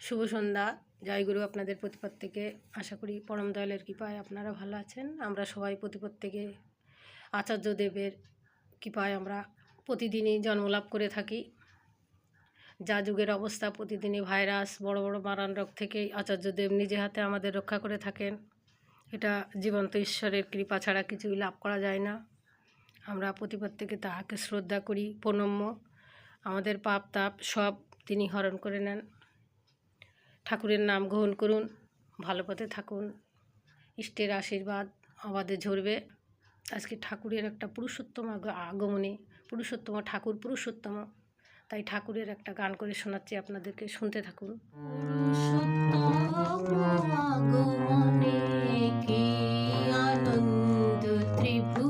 শুভ সন্ধ্যা। জয়গুরু আপনাদের প্রতিপদ থেকে আশা করি পরম দয়ালের কৃপায় আপনারা ভালো আছেন। আমরা সবাই প্রতিপদ থেকে আচার্য দেবের কৃপায় আমরা প্রতিদিনই জন্মলাভ করে থাকি। যা যুগের অবস্থা, প্রতিদিনই ভাইরাস, বড় বড় মারান রোগ থেকে আচার্যদেব নিজে হাতে আমাদের রক্ষা করে থাকেন। এটা জীবন্ত ঈশ্বরের কৃপা ছাড়া কিছুই লাভ করা যায় না। আমরা প্রতিপদ থেকে তাহাকে শ্রদ্ধা করি, প্রণম্য। আমাদের পাপ, তাপ সব তিনি হরণ করে নেন। ঠাকুরের নাম গ্রহণ করুন, ভালো পথে থাকুন, ইষ্টের আশীর্বাদ আমাদের ঝরবে। আজকে ঠাকুরের একটা পুরুষোত্তম আগ- আগমনে, পুরুষোত্তম ঠাকুর পুরুষোত্তম। তাই ঠাকুরের একটা গান করে শোনাচ্ছি আপনাদেরকে, শুনতে থাকুন। আনন্দ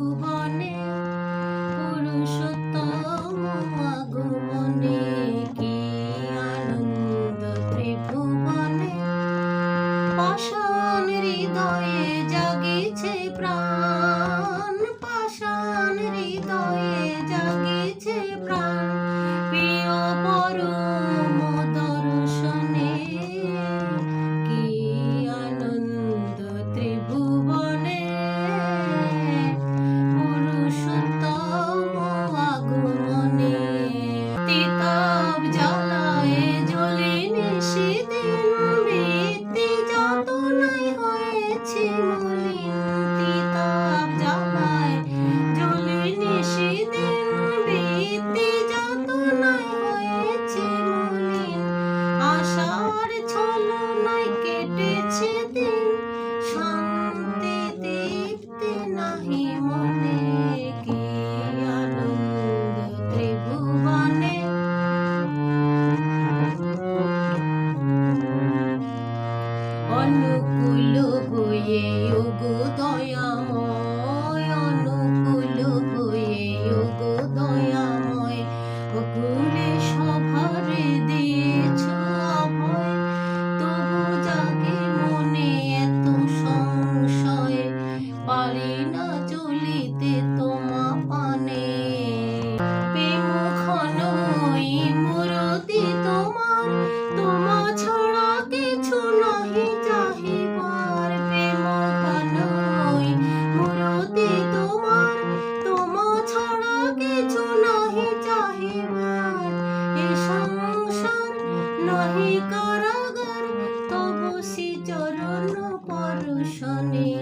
শুনি